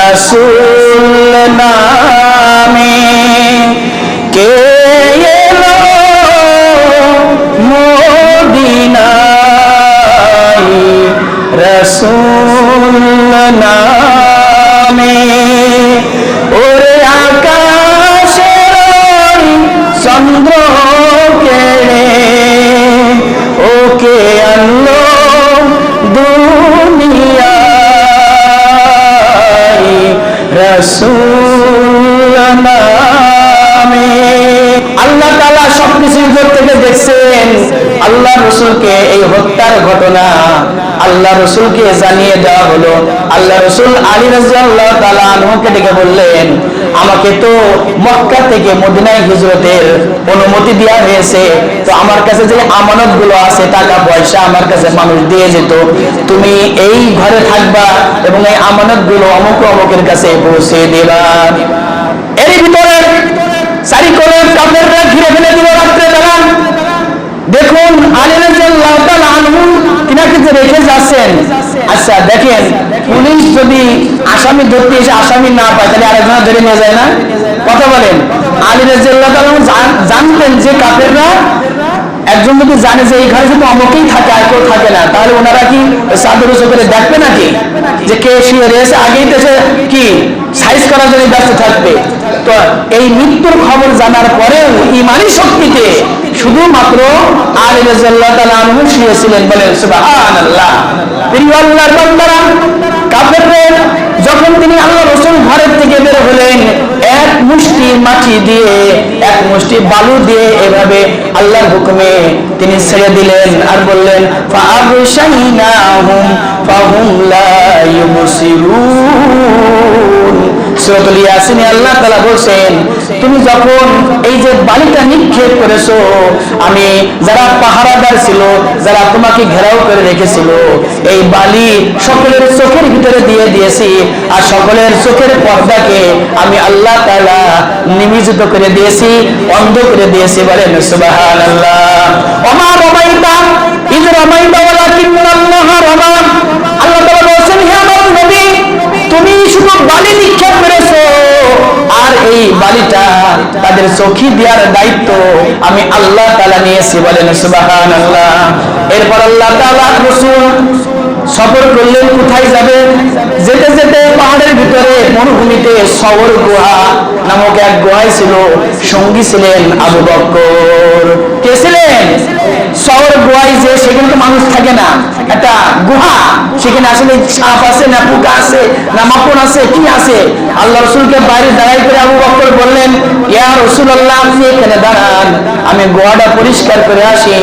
রসুল নামে কে এলো মদিনায়? রসুল নামে রসুল নামে আল্লাহ তাআলা সবকিছু উপর থেকে দেখছেন। আল্লাহ রসুলকে এই হত্যার ঘটনা আল্লাহ রসুলকে জানিয়ে দেওয়া হলো। আল্লাহ রসুল আলী রাজিয়াল্লাহ তাআলা আনহুকে ডেকে বললেন, আমাকে তো মক্কা থেকে মদিনায় হিজরতের অনুমতি দেওয়া হয়েছে। তো আমার কাছে যে আমানতগুলো আছে, টাকা পয়সা আমার কাছে মানুষ দিয়ে যেত। তুমি এই ঘরে থাকবা এবং এই আমানতগুলো অমুক অমুকের কাছে পৌঁছে দেবা। এর ভিতরে আচ্ছা একজন যদি জানে যে এই ঘরে শুধু অমকেই থাকে, আর কেউ থাকে না, তাহলে ওনারা কি চাদর উঁচু দেখবে নাকি? যে কে শুয়ে রয়েছে, আগেই সে কি, সাইজ করার জন্য ব্যস্ত থাকবে। এই মৃত্যুর খবর জানার পরেও ইমানি শক্তিতে শুধুমাত্র আলী কাফেরদের, যখন তিনি আল্লাহ রসুল ঘরের থেকে বের হলেন, এক মুষ্টি মাটি দিয়ে, এক মুষ্টি বালু দিয়ে এভাবে আল্লাহর হুকুমে তিনি ছেড়ে দিলেন আর বললেন ফাহুম ইউবসিরুন। আল্লাহ তাআলা বলেন তুমি যখন এই যে বালিটা নিক্ষেপ করেছ, আমি যারা পাহারাদার ছিল, যারা তোমাকে ঘেরাও করে রেখেছিল, এই বালি সকলের চোখের ভিতরে দিয়ে দিয়েছি, আর সকলের চোখের পর্দাকে আমি আল্লাহ তাআলা নিমিজিত করে দিয়েছি, অন্ধ করে দিয়েছি বলেন, সুবহানাল্লাহ। ওমা রমাইতা, ইদ রমাইতা ওয়ালাকিন্নাল্লাহ রমা বালিটা তাদের চোখি দেওয়ার দায়িত্ব আমি আল্লাহ তাআলা নিয়েছি বলেন সুবহানাল্লাহ। এরপর আল্লাহ রাসূল সফর করলেন, কোথায় যাবে? যেতে যেতে পাহাড়ের ভিতরে মরুভূমিতে সবর গুহা নামক এক গুহায় ছিল, সঙ্গী ছিলেন আবু বকর কে ছিলেন? শহর গুহায় যে সেখানে মানুষ থাকে না, একটা গুহা। সেখানে আসলে সাপ আছে না পোকা আছে না মাপন আছে, কি আছে? আল্লাহ রসুলকে বাইরে দাঁড়াই করে আবু বকর বললেন, ইয়া রসুল আল্লাহ আপনি এখানে দাঁড়ান, আমি গোয়াটা পরিষ্কার করে আসি।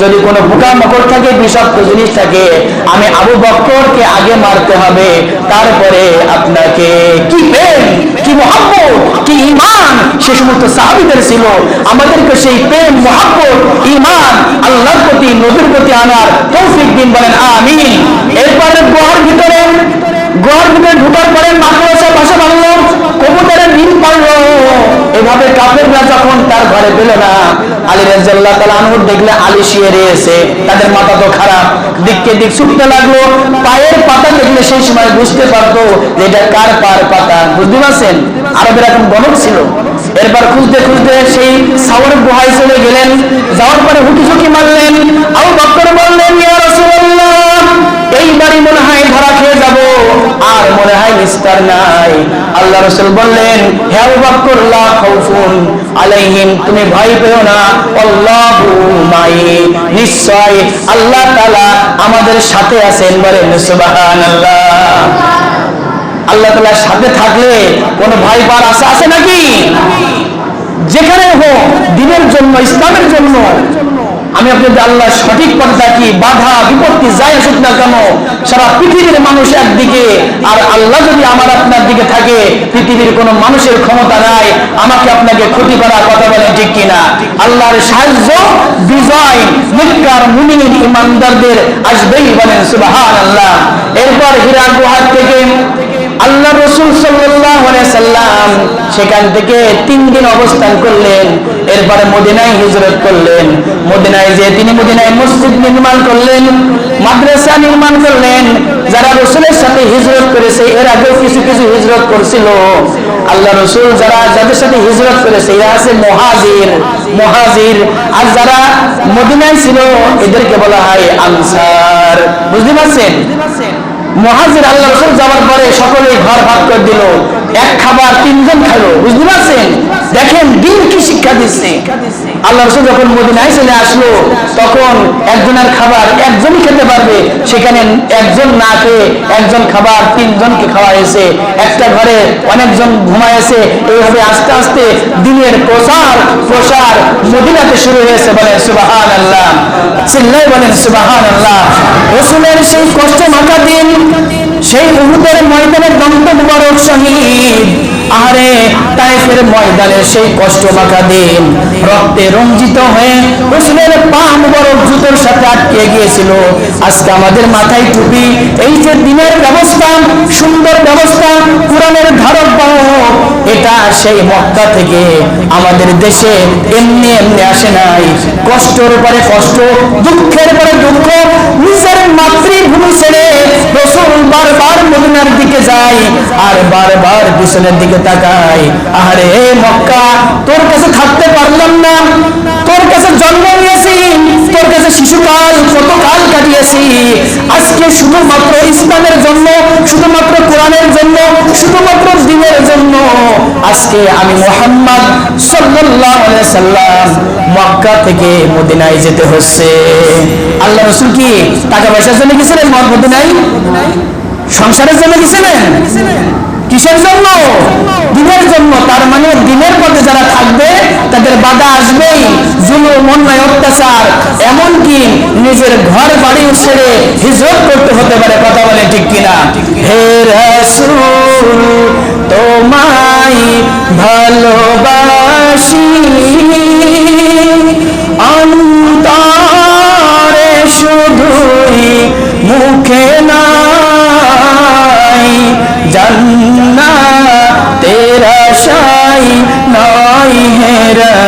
যদি কোনো পোকা মাকড় থাকে, বিষাক্ত জিনিস থাকে, আমি আবু বকরকে আগে মারতে হবে। তারপরে আপনাকে কি প্রেম, কি মহাব্বত, কি ইমান সে সমস্ত সাহাবিদের ছিল। আমাদেরকে সেই প্রেম, মহাব্বত ইমান আল্লাহর প্রতি, নবীর প্রতি আনার তৌফিক দিন বলেন, আমিন। এরপরে গুহার ভিতরে গুহার ভিতরে ঢুকার পরে বাংলো কবুতরের এভাবে কাফেররা যখন তার ঘরে পেল না, আলী দেখলে আলী রয়েছে, তাদের মাথা তো খারাপ। দিককে দিক ছুটতে লাগল, পায়ের পাতা দেখলে সেই সময় বুঝতে পারতো এটা কার পার পাতা, বুঝতে পারছেন? আরবের এখন গণক ছিল। এরপর খুঁজতে খুঁজতে সেই সাওয়ার গুহায় চলে গেলেন। যাওয়ার পরে হুকি ঝুঁকি মারলেন, আবু বকর বললেন নিস্তার নাই। আল্লাহ রসুল বললেন, হে বকর, লা খাউফুন আলাইহিম, তুমি ভয় পেও না। আল্লাহু মাই নিশ্চয় আল্লাহ তাআলা আমাদের সাথে আছেন বলেন, সুবহানাল্লাহ। আল্লাহ তাআলার সাথে থাকলে কোনো ভয় পাওয়ার আশা আছে নাকি? যেখানে হোক, দিনের জন্য, ইসলামের জন্য। আমি আপনাদের আল্লাহ সঠিক পথ ডাকি বাধা বিপত্তি যাই আসুক না কেন, সারা পৃথিবীর মানুষ একদিকে, আর আল্লাহ যদি আমার আপনার দিকে থাকে, পৃথিবীর কোনো মানুষের ক্ষমতা নাই, আমাকে আপনাকে ক্ষতি করার কথা বলে ঠিক কিনা? আল্লাহর সাহায্য, বিজয় মুক্কার মুমিন ইমানদারদের আসবেই বলেন সুবাহান আল্লাহ এরপর হীরা থেকে আল্লাহ রসুল সাল্লাম সেখান থেকে তিন দিন অবস্থান করলেন, এরপরে মদিনায় হিজরত করলেন। মদিনায় যে তিনি মদিনায় মসজিদ নির্মাণ করলেন, মাদ্রাসা নির্মাণ করলেন। যারা রসুলের সাথে হিজরত করেছে, এর আগেও কিছু কিছু হিজরত করছিল। আল্লাহ রসুল যারা, যাদের সাথে হিজরত করেছে, এরা আছে মহাজির মহাজির। আর যারা মদিনায় ছিল, এদেরকে বলা হয় আনসার। বুঝতে পারছেন? মহাজির আল্লাহ রসুল যাওয়ার পরে সকলেই ঘর ভাগ করে দিল। এক খাবার তিনজন খালো বুঝতে পারছেন? দেখেন, দিন কি শিক্ষা দিচ্ছে? আল্লাহ রসুল যখন মদিনায় চলে আসলো, তখন একজনের খাবার একজনই খেতে পারবে। সেখানে একজন না খেয়ে একজন খাবার তিনজনকে খাওয়া হয়েছে একটা ঘরে অনেকজন ঘুমাইছে। এইভাবে আস্তে আস্তে দিনের প্রসার প্রসার মদিনাতে শুরু হয়েছে বলে আল্লাহ চিল্লাই বলেন সুবাহান আল্লাহ রসুলের সেই কষ্ট মাথা দিন, সেই উহুদের ময়দানে দন্ত মুবারক শহীদ। আরে তাইফের ময়দানে সেই কষ্ট মাখা দিন, রক্তে রঞ্জিত হয়ে রসুলের জুতোর সাথে আটকে গিয়েছিল। আজকে আমাদের মাথায় টুপি। এই যে দিনের ব্যবস্থা, সুন্দর ব্যবস্থা, কোরআনের ধারক এটা সেই মক্কা থেকে আমাদের দেশে এমনি এমনি আসে নাই। পরে কষ্ট, দুঃখের পরে দুঃখ, নিজের মাতৃভূমি ছেড়ে রসুল বারবার মদিনার দিকে যায় আর বারবার পিছনের দিকে তাকায়। আরে মক্কা, তোর কাছে থাকতে পারলাম না। তোর কাটিয়েছি আজকে শুধুমাত্র ইসলামের জন্য, শুধুমাত্র কোরআনের জন্য, শুধুমাত্র দিনের জন্য। আজকে আমি মোহাম্মদ আলাইহি সাল্লাম মক্কা থেকে মদিনায় যেতে হচ্ছে। আল্লাহ রসুল কি টাকা পয়সার জন্য গেছিলেন মদ মদিনায়? সংসারের জন্য গেছিলেন? কিসের জন্য? দিনের জন্য। তার মানে দিনের পথে যারা থাকবে, তাদের বাধা আসবেই। জুলুম, অন্যায়, অত্যাচার, এমনকি নিজের ঘর বাড়ি ছেড়ে হিজরত করতে হতে পারে। কথা বলে ঠিক কিনা? হে রাসূল, তোমায় ভালোবাসি। অন্তরে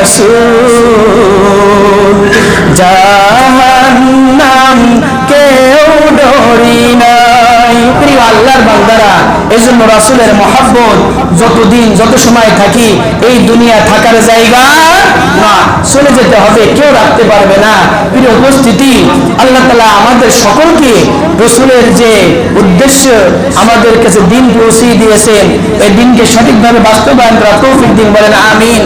রসুল, জাহান্নাম কেউ ডরি নাই। আল্লাহর বান্দারা এই জন্য মহাব্বত, যতদিন যত সময় থাকি, এই দুনিয়া থাকার জায়গা না। চলে যেতে হবে, কেউ রাখতে পারবে না। প্রিয় উপস্থিতি, আল্লাহ তালা আমাদের সকলকে রসুলের যে উদ্দেশ্য আমাদের কাছে দিন পৌঁছিয়ে দিয়েছেন, এই দিনকে সঠিকভাবে বাস্তবায়ন করা তৌফিক দিন বলেন, আমিন।